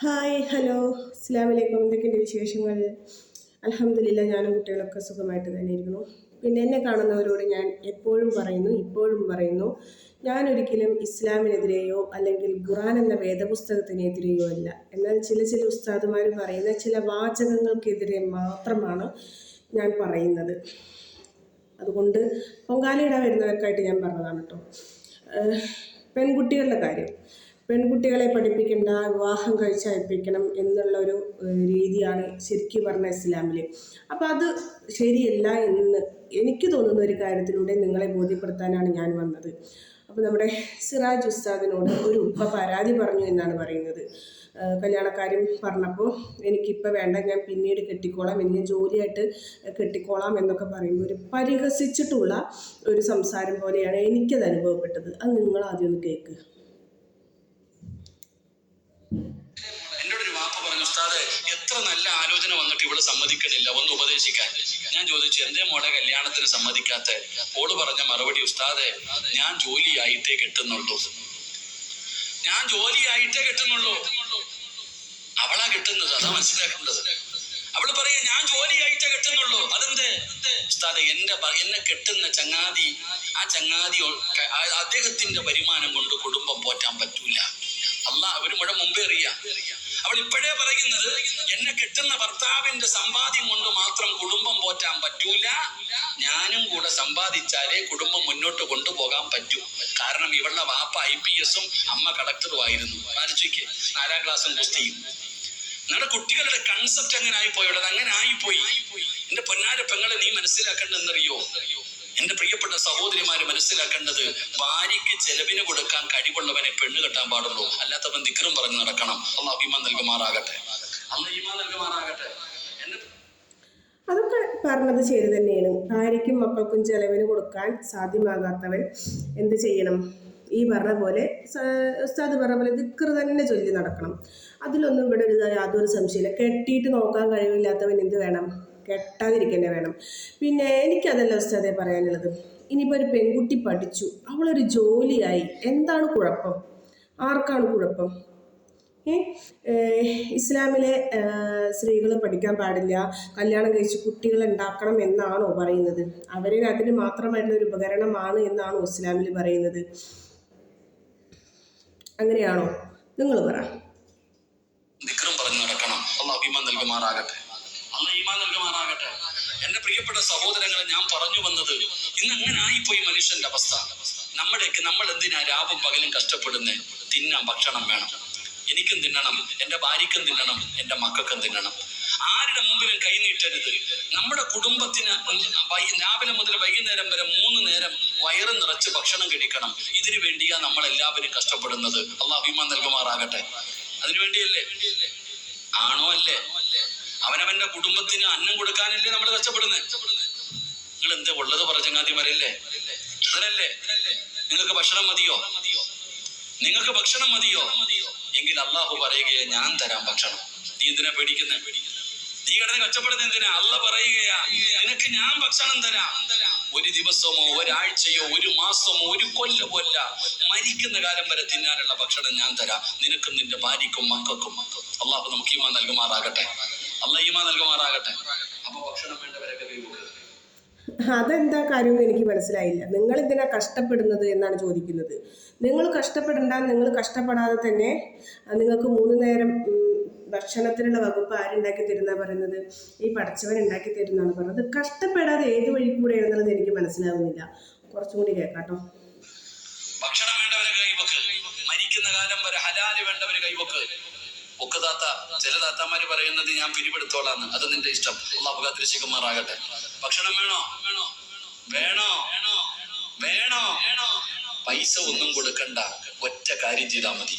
Hi hello അസ്സാം വലൈക്കും എന്തൊക്കെയുണ്ട് വിശേഷങ്ങൾ? അലഹമില്ല ഞാനും കുട്ടികളൊക്കെ സുഖമായിട്ട് തന്നെ ഇരിക്കുന്നു. പിന്നെ എന്നെ കാണുന്നവരോട് ഞാൻ എപ്പോഴും പറയുന്നു ഇപ്പോഴും പറയുന്നു ഞാൻ ഒരിക്കലും ഇസ്ലാമിനെതിരെയോ അല്ലെങ്കിൽ ഖുറാൻ എന്ന വേദപുസ്തകത്തിനെതിരെയോ അല്ല. എന്നാൽ ചില ചില ഉസ്താദുമാർ പറയുന്ന ചില വാചകങ്ങൾക്കെതിരെ മാത്രമാണ് ഞാൻ പറയുന്നത്. അതുകൊണ്ട് പൊങ്കാലയിടാൻ വരുന്നവർക്കായിട്ട് ഞാൻ പറഞ്ഞതാണ് കേട്ടോ. പെൺകുട്ടികളുടെ കാര്യം. പെൺകുട്ടികളെ പഠിപ്പിക്കേണ്ട വിവാഹം കഴിച്ചയപ്പിക്കണം എന്നുള്ള ഒരു രീതിയാണ് ശരിക്കും പറഞ്ഞ ഇസ്ലാമിൽ അപ്പോൾ അത് ശരിയല്ല എന്ന് എനിക്ക് തോന്നുന്ന ഒരു കാര്യത്തിലൂടെ നിങ്ങളെ ബോധ്യപ്പെടുത്താനാണ് ഞാൻ വന്നത്. അപ്പോൾ നമ്മുടെ സിറാജ് ഉസ്താദിനോട് ഒരു ഉപ്പ പരാതി പറഞ്ഞു എന്നാണ് പറയുന്നത്. കല്യാണക്കാര്യം കല്യാണക്കാരും പറഞ്ഞപ്പോൾ എനിക്കിപ്പോൾ വേണ്ട ഞാൻ പിന്നീട് കെട്ടിക്കോളാം എനിക്ക് ജോലിയായിട്ട് കെട്ടിക്കോളാം എന്നൊക്കെ പറയുമ്പോൾ ഒരു പരിഹസിച്ചിട്ടുള്ള ഒരു സംസാരം പോലെയാണ് എനിക്കത് അനുഭവപ്പെട്ടത്. അത് നിങ്ങൾ ആദ്യം ഒന്ന് കേൾക്ക് ഇവൾ സമ്മതിക്കണില്ല ഒന്ന് ഉപദേശിക്കാൻ. ഞാൻ ചോദിച്ചു എന്റെ മോളെ കല്യാണത്തിന് സമ്മതിക്കാത്ത? ഓൾ പറഞ്ഞ മറുപടി ഉസ്താദെ ഞാൻ ജോലിയായിട്ടേ കിട്ടുന്നുള്ളൂ. ഞാൻ ജോലിയായിട്ടേ കിട്ടുന്നുള്ളൂ. അവളാ കിട്ടുന്നത് അതാ മനസ്സിലാക്കേണ്ടത്. അവൾ പറയാ ഞാൻ ജോലിയായിട്ടേ കിട്ടുന്നുള്ളൂ. അതെന്തേ? ഉസ്താദെ എന്റെ എന്നെ കെട്ടുന്ന ചങ്ങാതി ആ ചങ്ങാതി അദ്ദേഹത്തിന്റെ വരുമാനം കൊണ്ട് കുടുംബം പോറ്റാൻ പറ്റൂല. അല്ല അവർ മുഴ മുമ്പേ അറിയാം. അവൾ ഇപ്പോഴേ പറയുന്നത് എന്നെ കെട്ടുന്ന ഭർത്താവിന്റെ സമ്പാദ്യം കൊണ്ട് മാത്രം കുടുംബം പോറ്റാൻ പറ്റൂല. ഞാനും കൂടെ സമ്പാദിച്ചാലേ കുടുംബം മുന്നോട്ട് കൊണ്ടുപോകാൻ പറ്റൂ. കാരണം ഇവളുടെ വാപ്പ ഐ പി എസും അമ്മ കളക്ടറും ആയിരുന്നു. ആലോചിക്ക് നാലാം ക്ലാസ്സും കുസ്തിയും നിങ്ങളുടെ കുട്ടികളുടെ കൺസെപ്റ്റ് അങ്ങനെ ആയി അത് അങ്ങനെ ആയിപ്പോയി? എന്റെ പൊന്നാര പെങ്ങളെ നീ മനസ്സിലാക്കേണ്ടതെന്നറിയോ? എന്റെ പ്രിയപ്പെട്ട സഹോദരിമാര് മനസ്സിലാക്കേണ്ടത് ഭാര്യയ്ക്ക് ചെലവിന് കൊടുക്കാൻ കഴിവുള്ളവനെ പെണ്ണ് കെട്ടാൻ പാടുള്ളൂ. അല്ലാത്തവൻ ദിക്കറും പറഞ്ഞ് നടക്കണം. അല്ല അഭിമാൻ നൽകുമാറാകട്ടെ. അല്ല ഈമാൻ നൽകുമാറാകട്ടെ. അതൊക്കെ പറഞ്ഞത് ശരി തന്നെയാണ്. ഭാര്യയ്ക്കും മക്കൾക്കും ചെലവിന് കൊടുക്കാൻ സാധ്യമാകാത്തവൻ എന്ത് ചെയ്യണം? ഈ പറഞ്ഞ പോലെ ഉസ്താദ് പറഞ്ഞ പോലെ ദിക്കർ തന്നെ ചൊല്ലി നടക്കണം. അതിലൊന്നും ഇവിടെ ഒരു യാതൊരു സംശയമില്ല കെട്ടിയിട്ട് നോക്കാൻ കഴിവില്ലാത്തവൻ എന്ത് വേണം? കെട്ടാതിരിക്കന്നെ വേണം. പിന്നെ എനിക്കതല്ല ഉസ്താദെ പറയാനുള്ളത്. ഇനിയിപ്പോൾ ഒരു പെൺകുട്ടി പഠിച്ചു. അവളൊരു ജോലിയായി. എന്താണ് കുഴപ്പം? ആർക്കാണ് കുഴപ്പം? ഇസ്ലാമിലെ സ്ത്രീകൾ പഠിക്കാൻ പാടില്ല. കല്യാണം കഴിച്ച് കുട്ടികൾ ഉണ്ടാക്കണം എന്നാണോ പറയുന്നത്? അവരെ അതിന് മാത്രമായിട്ടുള്ള ഒരു ഉപകരണമാണ് എന്നാണോ ഇസ്ലാമിൽ പറയുന്നത്? അങ്ങനെയാണോ? നിങ്ങൾ പറ. നൽകുമാറാകട്ടെ. നൽകുമാറാകട്ടെ. എന്റെ പ്രിയപ്പെട്ട സഹോദരങ്ങളെ ഞാൻ പറഞ്ഞു വന്നത് ഇന്ന് അങ്ങനെ ആയിപ്പോയി മനുഷ്യന്റെ അവസ്ഥ. നമ്മുടെയൊക്കെ നമ്മൾ എന്തിനാ രാവും പകലും കഷ്ടപ്പെടുന്നേ? തിന്നാൻ ഭക്ഷണം വേണം. എനിക്കും തിന്നണം എന്റെ ഭാര്യക്കും തിന്നണം എന്റെ മക്കൾക്കും തിന്നണം. ആരുടെ മുമ്പിലും കൈനീട്ടരുത് നമ്മുടെ കുടുംബത്തിന് രാവിലെ മുതൽ വൈകുന്നേരം വരെ മൂന്ന് നേരം വയറ് നിറച്ച് ഭക്ഷണം കഴിക്കണം. ഇതിനു വേണ്ടിയാ നമ്മൾ എല്ലാവരും കഷ്ടപ്പെടുന്നത്. അള്ളാഹ് അഭിമാൻ നൽകുമാറാകട്ടെ. അതിനു വേണ്ടിയല്ലേ? ആണോ അല്ലേ? അവനവന്റെ കുടുംബത്തിന് അന്നം കൊടുക്കാനല്ലേ നമ്മൾ കഷ്ടപ്പെടുന്നത്? നിങ്ങൾ എന്താ ഉള്ളത് പറഞ്ഞങ്ങാതിമാരല്ലേ? അതിനല്ലേ നിങ്ങൾക്ക് ഭക്ഷണം മതിയോ? നിങ്ങൾക്ക് ഭക്ഷണം മതിയോ? എങ്കിൽ അള്ളാഹു പറയുകയെ ഞാൻ തരാം ഭക്ഷണം. നീ എന്തിനാ പേടിക്കുന്ന? നീ കിടന്ന് കച്ചപ്പെടുന്ന എന്തിനാ? അല്ല പറയുകയാ നിനക്ക് ഞാൻ ഭക്ഷണം തരാം. ഒരു ദിവസമോ ഒരാഴ്ചയോ ഒരു മാസമോ ഒരു കൊല്ലമോ അല്ല മരിക്കുന്ന കാലം വരെ തിന്നാനുള്ള ഭക്ഷണം ഞാൻ തരാം. നിനക്കും നിന്റെ ഭാര്യക്കും മക്കൾക്കും. അള്ളാഹു നമുക്ക് ഈമാ നൽകുമാറാകട്ടെ. നൽകുമാറാകട്ടെ. അപ്പൊ ഭക്ഷണം വേണ്ടവരൊക്കെ കൈവിടുക അതെന്താ കാര്യം എനിക്ക് മനസ്സിലായില്ല. നിങ്ങൾ എന്തിനാ കഷ്ടപ്പെടുന്നത് എന്നാണ് ചോദിക്കുന്നത്. നിങ്ങൾ കഷ്ടപ്പെടണ്ട നിങ്ങൾ കഷ്ടപ്പെടാതെ തന്നെ നിങ്ങൾക്ക് മൂന്ന് നേരം ഭക്ഷണത്തിനുള്ള വകുപ്പ് ആരുണ്ടാക്കി തരുന്ന പറയുന്നത്? ഈ പഠിച്ചവൻ ഉണ്ടാക്കി തരുന്നതാണ് പറയുന്നത്. കഷ്ടപ്പെടാതെ ഏത് വഴി കൂടെ എന്നുള്ളത് എനിക്ക് മനസ്സിലാവുന്നില്ല. കുറച്ചും കൂടി കേൾക്കാട്ടോ. ഭക്ഷണം വേണ്ടവരെ കൈവക്ക്. മരിക്കുന്ന കാലം വരെ ഹലാൽ വേണ്ടവരെ കൈവക്ക്. ഒക്കെ താത്ത ചില താത്താമാര് പറയുന്നത് ഞാൻ പിരിവെടുത്തോളാന്ന്. അത് നിന്റെ ഇഷ്ടം. അള്ളാഹു കാത്തിരിശിക്കുമാറാകട്ടെ ഭക്ഷണം വേണോ? വേണോ? വേണോ? വേണോ വേണോ പൈസ ഒന്നും കൊടുക്കണ്ട. ഒറ്റ കാര്യം ചെയ്താൽ മതി.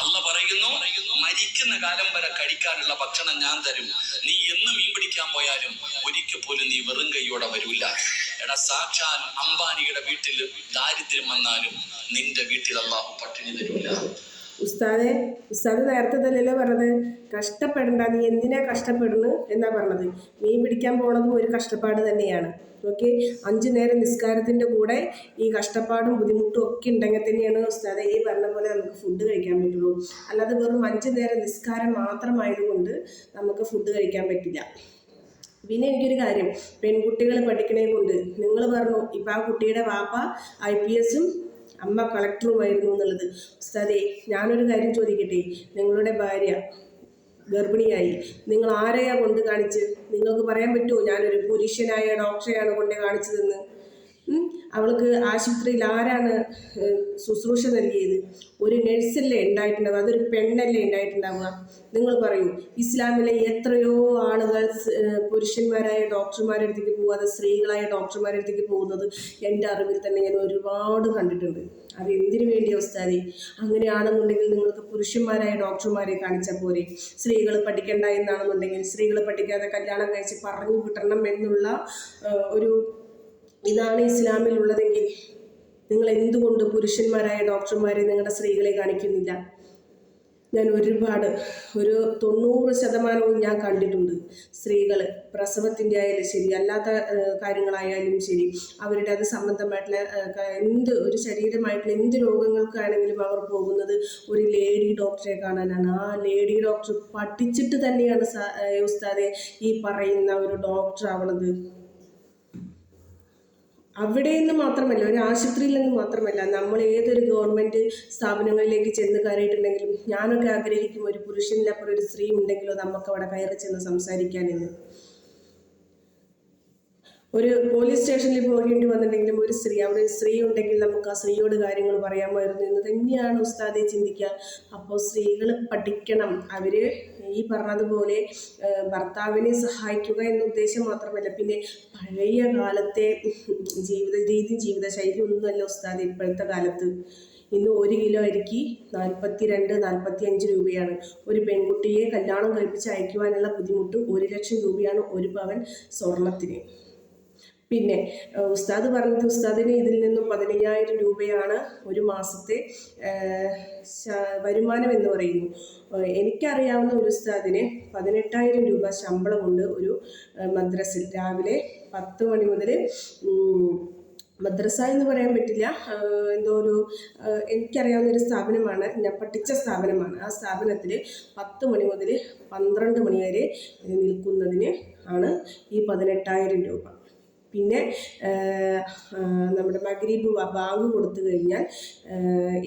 അല്ല പറയുന്നു മരിക്കുന്ന കാലം വരെ കഴിക്കാനുള്ള ഭക്ഷണം ഞാൻ തരും. നീ എന്ന് മീൻ പിടിക്കാൻ പോയാലും ഒരിക്കൽ പോലും നീ വെറും കൈയോടെ വരൂല. എടാ സാക്ഷാൽ അംബാനിയുടെ വീട്ടിൽ ദാരിദ്ര്യം വന്നാലും നിന്റെ വീട്ടിൽ അള്ളാഹു പട്ടിണി തരൂല. ഉസ്താദെ ഉസ്താദ് നേരത്തെ തന്നെയല്ലേ പറഞ്ഞത്? കഷ്ടപ്പെടണ്ട നീ എന്തിനാ കഷ്ടപ്പെടുന്നു എന്നാ പറഞ്ഞത്. മീൻ പിടിക്കാൻ പോണതും ഒരു കഷ്ടപ്പാട് തന്നെയാണ്. ഓക്കെ? അഞ്ചു നേരം നിസ്കാരത്തിന്റെ കൂടെ ഈ കഷ്ടപ്പാടും ബുദ്ധിമുട്ടും ഒക്കെ ഉണ്ടെങ്കിൽ തന്നെയാണ് ഉസ്താദ് ഈ പറഞ്ഞ പോലെ നമുക്ക് ഫുഡ് കഴിക്കാൻ പറ്റുള്ളൂ. അല്ലാതെ വെറും അഞ്ചു നേരം നിസ്കാരം മാത്രമായതുകൊണ്ട് നമുക്ക് ഫുഡ് കഴിക്കാൻ പറ്റില്ല. പിന്നെ എനിക്കൊരു കാര്യം. പെൺകുട്ടികൾ പഠിക്കണേ കൊണ്ട് നിങ്ങൾ പറഞ്ഞു ഇപ്പം ആ കുട്ടിയുടെ വാപ്പ ഐ പി എസും അമ്മ കളക്ടറുമായിരുന്നു എന്നുള്ളത്. ഉസ്താദേ ഞാനൊരു കാര്യം ചോദിക്കട്ടെ? നിങ്ങളുടെ ഭാര്യ ഗർഭിണിയായി. നിങ്ങൾ ആരെയാ കൊണ്ട് കാണിച്ച്? നിങ്ങൾക്ക് പറയാൻ പറ്റുമോ? ഞാനൊരു പുരുഷനായ ഡോക്ടറെയാണ് കൊണ്ട് കാണിച്ചതെന്ന്? അവൾക്ക് ആശുപത്രിയിൽ ആരാണ് ശുശ്രൂഷ നൽകിയത്? ഒരു നഴ്സല്ലേ ഉണ്ടായിട്ടുണ്ടാവുക? അതൊരു പെണ്ണല്ലേ ഉണ്ടായിട്ടുണ്ടാവുക? നിങ്ങൾ പറയൂ. ഇസ്ലാമിലെ എത്രയോ ആളുകൾ പുരുഷന്മാരായ ഡോക്ടർമാരുടെ അടുത്തേക്ക് പോകാതെ സ്ത്രീകളായ ഡോക്ടർമാരുടെ അടുത്തേക്ക് പോകുന്നത് എന്റെ അറിവിൽ തന്നെ ഞാൻ ഒരുപാട് കണ്ടിട്ടുണ്ട്. അത് എന്തിനു വേണ്ടി അവസ്ഥാതി അങ്ങനെയാണെന്നുണ്ടെങ്കിൽ നിങ്ങൾക്ക് പുരുഷന്മാരായ ഡോക്ടർമാരെ കാണിച്ചാൽ പോരെ. സ്ത്രീകൾ പഠിക്കേണ്ട എന്നാണെന്നുണ്ടെങ്കിൽ സ്ത്രീകൾ പഠിക്കാതെ കല്യാണം കഴിച്ച് പറഞ്ഞു വിടണം എന്നുള്ള ഒരു ഇതാണ് ഇസ്ലാമിൽ ഉള്ളതെങ്കിൽ നിങ്ങൾ എന്തുകൊണ്ട് പുരുഷന്മാരായ ഡോക്ടർമാരെ നിങ്ങളുടെ സ്ത്രീകളെ കാണിക്കുന്നില്ല. ഞാൻ ഒരുപാട് ഒരു തൊണ്ണൂറ് ശതമാനവും ഞാൻ കണ്ടിട്ടുണ്ട്. സ്ത്രീകൾ പ്രസവത്തിന്റെ ആയാലും ശരി അല്ലാത്ത കാര്യങ്ങളായാലും ശരി അവരുടെ അത് സംബന്ധമായിട്ടുള്ള എന്ത് ഒരു ശരീരമായിട്ടുള്ള എന്ത് രോഗങ്ങൾക്കാണെങ്കിലും അവർ പോകുന്നത് ഒരു ലേഡി ഡോക്ടറെ കാണാനാണ്. ആ ലേഡി ഡോക്ടർ പഠിച്ചിട്ട് തന്നെയാണ് ഉസ്താദെ ഈ പറയുന്ന ഒരു ഡോക്ടർ ആവണത് അവിടെ നിന്ന് മാത്രമല്ല ഒരു ആശുപത്രിയിൽ നിന്ന് മാത്രമല്ല നമ്മൾ ഏതൊരു ഗവൺമെന്റ് സ്ഥാപനങ്ങളിലേക്ക് ചെന്ന് കയറിയിട്ടുണ്ടെങ്കിലും ഞാനൊക്കെ ആഗ്രഹിക്കും ഒരു പുരുഷനിലപ്പുറം ഒരു സ്ത്രീ ഉണ്ടെങ്കിലോ നമുക്ക് അവിടെ കയറി ചെന്ന് സംസാരിക്കാനെന്ന്. ഒരു പോലീസ് സ്റ്റേഷനിൽ പോകേണ്ടി വന്നിട്ടുണ്ടെങ്കിലും ഒരു സ്ത്രീ അവിടെ സ്ത്രീ ഉണ്ടെങ്കിൽ നമുക്ക് ആ സ്ത്രീയോട് കാര്യങ്ങൾ പറയാമായിരുന്നു. എന്ന് തന്നെയാണ് ഉസ്താദെ ചിന്തിക്കുക. അപ്പോൾ സ്ത്രീകൾ പഠിക്കണം. അവർ ഈ പറഞ്ഞതുപോലെ ഭർത്താവിനെ സഹായിക്കുക എന്ന ഉദ്ദേശം മാത്രമല്ല. പിന്നെ പഴയ കാലത്തെ ജീവിത രീതി ജീവിതശൈലി ഒന്നുമല്ല ഉസ്താദ് ഇപ്പോഴത്തെ കാലത്ത്. ഇന്ന് ഒരു കിലോ അരിക്ക് നാൽപ്പത്തി രണ്ട് നാൽപ്പത്തി അഞ്ച് രൂപയാണ്. ഒരു പെൺകുട്ടിയെ കല്യാണം കഴിപ്പിച്ച് അയക്കുവാനുള്ള ബുദ്ധിമുട്ട് ഒരു ലക്ഷം രൂപയാണ് ഒരു പവൻ സ്വർണത്തിന്. പിന്നെ ഉസ്താദ് പറഞ്ഞത് ഉസ്താദിന് ഇതിൽ നിന്നും പതിനയ്യായിരം രൂപയാണ് ഒരു മാസത്തെ വരുമാനം എന്ന് പറയുന്നു. എനിക്കറിയാവുന്ന ഒരു ഉസ്താദിന് പതിനെട്ടായിരം രൂപ ശമ്പളമുണ്ട് ഒരു മദ്രസിൽ. രാവിലെ പത്ത് മണി മുതൽ മദ്രസ എന്ന് പറയാൻ പറ്റില്ല. എന്തോ ഒരു എനിക്കറിയാവുന്ന ഒരു സ്ഥാപനമാണ് ഞാൻ പഠിച്ച സ്ഥാപനമാണ്. ആ സ്ഥാപനത്തിൽ പത്ത് മണി മുതൽ പന്ത്രണ്ട് മണി വരെ നിൽക്കുന്നതിന് ആണ് ഈ പതിനെട്ടായിരം രൂപ. പിന്നെ നമ്മുടെ മഗ്രീബ് ബാങ്ക് കൊടുത്തു കഴിഞ്ഞാൽ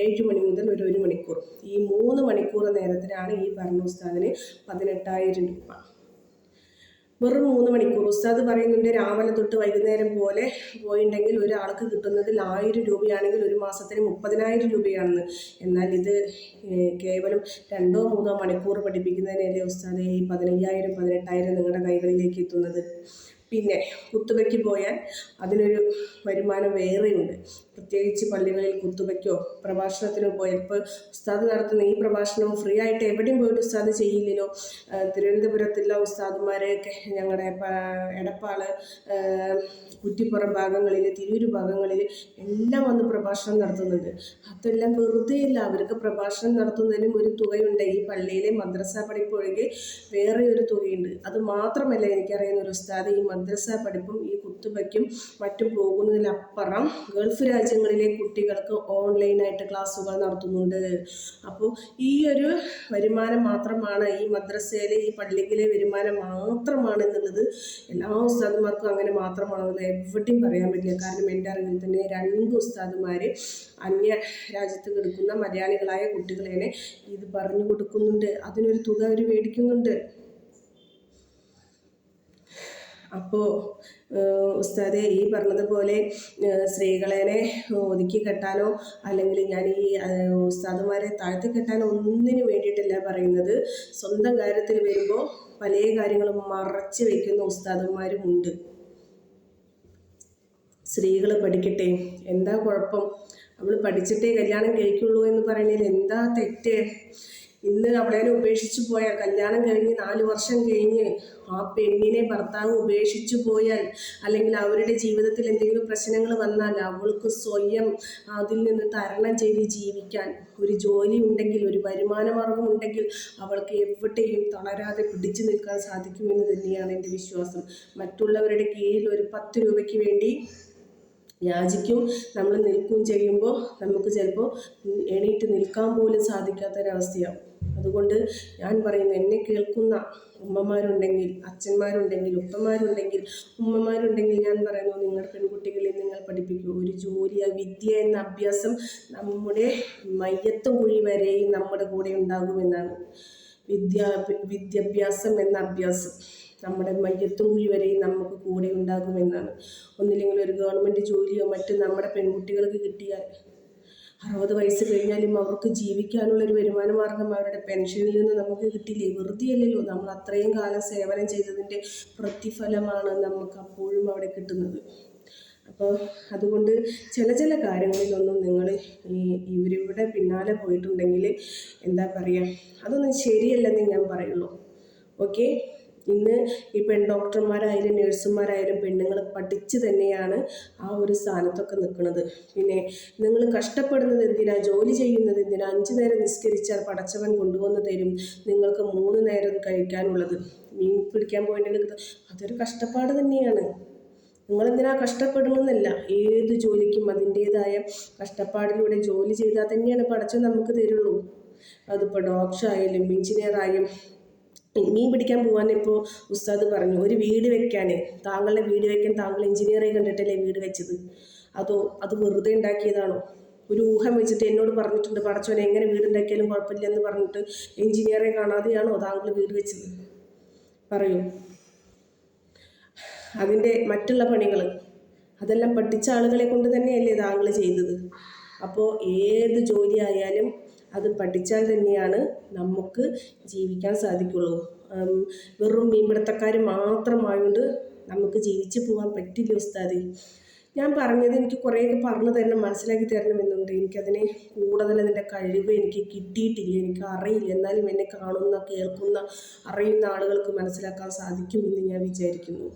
ഏഴ് മണി മുതൽ ഒരു ഒരു മണിക്കൂർ. ഈ മൂന്ന് മണിക്കൂർ നേരത്തിലാണ് ഈ പറഞ്ഞ ഉസ്താദിന് പതിനെട്ടായിരം രൂപ. വെറും മൂന്ന് മണിക്കൂർ. ഉസ്താദ് പറയുന്നുണ്ട് രാവിലെ തൊട്ട് വൈകുന്നേരം പോലെ പോയിട്ടുണ്ടെങ്കിൽ ഒരാൾക്ക് കിട്ടുന്നതിൽ ആയിരം രൂപയാണെങ്കിൽ ഒരു മാസത്തിന് മുപ്പതിനായിരം രൂപയാണെന്ന്. എന്നാൽ ഇത് കേവലം രണ്ടോ മൂന്നോ മണിക്കൂർ പഠിപ്പിക്കുന്നതിനല്ലേ ഉസ്താദ് ഈ പതിനയ്യായിരം പതിനെട്ടായിരം നിങ്ങളുടെ കൈകളിലേക്ക് എത്തുന്നത്? പിന്നെ കുത്തുവയ്ക്ക് പോയാൽ അതിനൊരു വരുമാനം വേറെയുണ്ട്. പ്രത്യേകിച്ച് പള്ളികളിൽ കുത്തുവയ്ക്കോ പ്രഭാഷണത്തിനോ പോയപ്പോൾ ഉസ്താദ് നടത്തുന്ന ഈ പ്രഭാഷണം ഫ്രീ ആയിട്ട് എവിടെയും പോയിട്ട് ഉസ്താദ് ചെയ്യില്ലല്ലോ. തിരുവനന്തപുരത്തുള്ള ഉസ്താദുമാരെയൊക്കെ ഞങ്ങളുടെ എടപ്പാൾ കുറ്റിപ്പുറം ഭാഗങ്ങളിൽ തിരൂര് ഭാഗങ്ങളിൽ എല്ലാം വന്ന് പ്രഭാഷണം നടത്തുന്നുണ്ട്. അതെല്ലാം വെറുതെ ഇല്ല അവർക്ക് പ്രഭാഷണം നടത്തുന്നതിനും ഒരു തുകയുണ്ട്. ഈ പള്ളിയിലെ മദ്രസ പഠിപ്പ് ഒഴികെ വേറെ ഒരു തുകയുണ്ട്. അത് മാത്രമല്ല എനിക്കറിയുന്ന ഒരു ഉസ്താദ് ഈ മദ്രസ പഠിപ്പും ഈ കുത്തുവയ്ക്കും മറ്റും പോകുന്നതിലപ്പുറം ഗൾഫ് രാജ്യങ്ങളിലെ കുട്ടികൾക്ക് ഓൺലൈനായിട്ട് ക്ലാസ്സുകൾ നടത്തുന്നുണ്ട്. അപ്പോൾ ഈ ഒരു വരുമാനം മാത്രമാണ് ഈ മദ്രസയിലെ ഈ പള്ളിയിലെ വരുമാനം മാത്രമാണ് എന്നുള്ളത് എല്ലാ ഉസ്താദുമാർക്കും അങ്ങനെ മാത്രമാണെന്നുള്ളത് എവിടെയും പറയാൻ പറ്റില്ല. കാരണം എന്റെ അറിവിൽ തന്നെ രണ്ട് ഉസ്താദുമാർ അന്യ രാജ്യത്ത് കിടക്കുന്ന മലയാളികളായ കുട്ടികളെ ഇത് പറഞ്ഞു കൊടുക്കുന്നുണ്ട്. അതിനൊരു തുക അവർ മേടിക്കുന്നുണ്ട്. അപ്പോൾ ഉസ്താദെ ഈ പറഞ്ഞതുപോലെ സ്ത്രീകളെ ഒതുക്കി കെട്ടാനോ അല്ലെങ്കിൽ ഞാൻ ഈ ഉസ്താദുമാരെ താഴ്ത്തി കെട്ടാനോ ഒന്നിനു വേണ്ടിയിട്ടല്ല പറയുന്നത്. സ്വന്തം കാര്യത്തിൽ വരുമ്പോൾ പല കാര്യങ്ങളും മറച്ച് വെക്കുന്ന ഉസ്താദന്മാരും ഉണ്ട്. സ്ത്രീകൾ പഠിക്കട്ടെ എന്താ കുഴപ്പം? അവൾ പഠിച്ചിട്ടേ കല്യാണം കഴിക്കുള്ളൂ എന്ന് പറയുന്നതിൽ എന്താ തെറ്റ്? ഇന്ന് അവളേനെ ഉപേക്ഷിച്ചു പോയാൽ കല്യാണം കഴിഞ്ഞ് നാല് വർഷം കഴിഞ്ഞ് ആ പെണ്ണിനെ ഭർത്താവ് ഉപേക്ഷിച്ചു പോയാൽ അല്ലെങ്കിൽ അവരുടെ ജീവിതത്തിൽ എന്തെങ്കിലും പ്രശ്നങ്ങൾ വന്നാൽ അവൾക്ക് സ്വയം അതിൽ നിന്ന് തരണം ചെയ്ത് ജീവിക്കാൻ ഒരു ജോലി ഉണ്ടെങ്കിൽ ഒരു വരുമാന മാർഗം ഉണ്ടെങ്കിൽ അവൾക്ക് എവിടെയും തളരാതെ പിടിച്ചു നിൽക്കാൻ സാധിക്കുമെന്ന് തന്നെയാണ് എന്റെ വിശ്വാസം. മറ്റുള്ളവരുടെ കീഴിൽ ഒരു പത്ത് രൂപയ്ക്ക് വേണ്ടി യാചിക്കും നമ്മൾ നിൽക്കുകയും ചെയ്യുമ്പോൾ നമുക്ക് ചിലപ്പോൾ എണീറ്റ് നിൽക്കാൻ പോലും സാധിക്കാത്തൊരവസ്ഥയാവും അതുകൊണ്ട് ഞാൻ പറയുന്നു എന്നെ കേൾക്കുന്ന ഉമ്മമാരുണ്ടെങ്കിൽ അച്ഛന്മാരുണ്ടെങ്കിൽ ഉപ്പമാരുണ്ടെങ്കിൽ ഉമ്മമാരുണ്ടെങ്കിൽ ഞാൻ പറയുന്നു നിങ്ങൾ പെൺകുട്ടികളെ നിങ്ങൾ പഠിപ്പിക്കൂ. ഒരു ജോലി വിദ്യ എന്ന അഭ്യാസം നമ്മുടെ മയ്യത്തും കുഴി വരെയും നമ്മുടെ കൂടെ ഉണ്ടാകുമെന്നാണ്. വിദ്യ വിദ്യാഭ്യാസം എന്ന അഭ്യാസം നമ്മുടെ മയ്യത്തും കുഴി വരെയും നമുക്ക് കൂടെ ഉണ്ടാകുമെന്നാണ്. ഒന്നില്ലെങ്കിൽ ഒരു ഗവൺമെന്റ് ജോലിയോ മറ്റും നമ്മുടെ പെൺകുട്ടികൾക്ക് കിട്ടിയാൽ അറുപത് വയസ്സ് കഴിഞ്ഞാലും അവർക്ക് ജീവിക്കാനുള്ള ഒരു വരുമാന മാർഗം അവരുടെ പെൻഷനിൽ നിന്ന് നമുക്ക് കിട്ടിയില്ലേ? വെറുതെയല്ലല്ലോ. നമ്മൾ അത്രയും കാലം സേവനം ചെയ്തതിന്റെ പ്രതിഫലമാണ് നമുക്ക് അപ്പോഴും അവിടെ കിട്ടുന്നത്. അപ്പോൾ അതുകൊണ്ട് ചില ചില കാര്യങ്ങളിലൊന്നും നിങ്ങൾ ഇവരിവിടെ പിന്നാലെ പോയിട്ടുണ്ടെങ്കിൽ എന്താ പറയുക അതൊന്നും ശരിയല്ലെന്നേ ഞാൻ പറയുള്ളൂ. ഓക്കെ? ഇന്ന് ഈ പെൺ ഡോക്ടർമാരായാലും നഴ്സുമാരായാലും പെണ്ണുങ്ങൾ പഠിച്ച് തന്നെയാണ് ആ ഒരു സ്ഥാനത്തൊക്കെ നിൽക്കുന്നത്. പിന്നെ നിങ്ങൾ കഷ്ടപ്പെടുന്നത് എന്തിനാ? ജോലി ചെയ്യുന്നത് എന്തിനാ? അഞ്ച് നേരം നിസ്കരിച്ചാൽ പടച്ചവൻ കൊണ്ടുവന്ന് തരും. നിങ്ങൾക്ക് മൂന്ന് നേരം കഴിക്കാനുള്ളത്. മീൻ പിടിക്കാൻ പോയിട്ടുണ്ടെങ്കിൽ അതൊരു കഷ്ടപ്പാട് തന്നെയാണ്. നിങ്ങളെന്തിനാ കഷ്ടപ്പെടണമെന്നല്ല ഏത് ജോലിക്കും അതിന്റേതായ കഷ്ടപ്പാടിലൂടെ ജോലി ചെയ്താൽ തന്നെയാണ് പടച്ചവൻ നമുക്ക് തരുള്ളൂ. അതിപ്പോൾ എഞ്ചിനീയർ ആയാലും മീൻ പിടിക്കാൻ പോകാൻ ഇപ്പോൾ ഉസ്താദ് പറഞ്ഞു. ഒരു വീട് വെക്കാൻ താങ്കളുടെ വീട് വെക്കാൻ താങ്കൾ എഞ്ചിനീയറെ കണ്ടിട്ടല്ലേ വീട് വെച്ചത്? അതോ അത് വെറുതെ ഉണ്ടാക്കിയതാണോ? ഒരു ഊഹം വെച്ചിട്ട് എന്നോട് പറഞ്ഞിട്ടുണ്ട് പടച്ചോൻ എങ്ങനെ വീട് ഉണ്ടാക്കിയാലും കുഴപ്പമില്ലെന്ന് പറഞ്ഞിട്ട് എഞ്ചിനീയറെ കാണാതെയാണോ താങ്കൾ വീട് വെച്ചത്? പറയൂ. അതിന്റെ മറ്റുള്ള പണികൾ അതെല്ലാം പഠിച്ച ആളുകളെ കൊണ്ട് തന്നെയല്ലേ താങ്കൾ ചെയ്തത്? അപ്പോൾ ഏത് ജോലി ആയാലും അത് പഠിച്ചാൽ തന്നെയാണ് നമുക്ക് ജീവിക്കാൻ സാധിക്കുള്ളൂ. വെറും മീൻപിടുത്തക്കാർ മാത്രമായതുകൊണ്ട് നമുക്ക് ജീവിച്ച് പോകാൻ പറ്റില്ല ഉസ്താദ്. ഞാൻ പറഞ്ഞത് എനിക്ക് കുറേയൊക്കെ പറഞ്ഞു തരണം മനസ്സിലാക്കി തരണമെന്നുണ്ട്. എനിക്കതിനെ കൂടുതൽ അതിന്റെ കഴിവ് എനിക്ക് കിട്ടിയിട്ടില്ല എനിക്ക് അറിയില്ല. എന്നാലും എന്നെ കാണുന്ന കേൾക്കുന്ന അറിയുന്ന ആളുകൾക്ക് മനസ്സിലാക്കാൻ സാധിക്കുമെന്ന് ഞാൻ വിചാരിക്കുന്നു.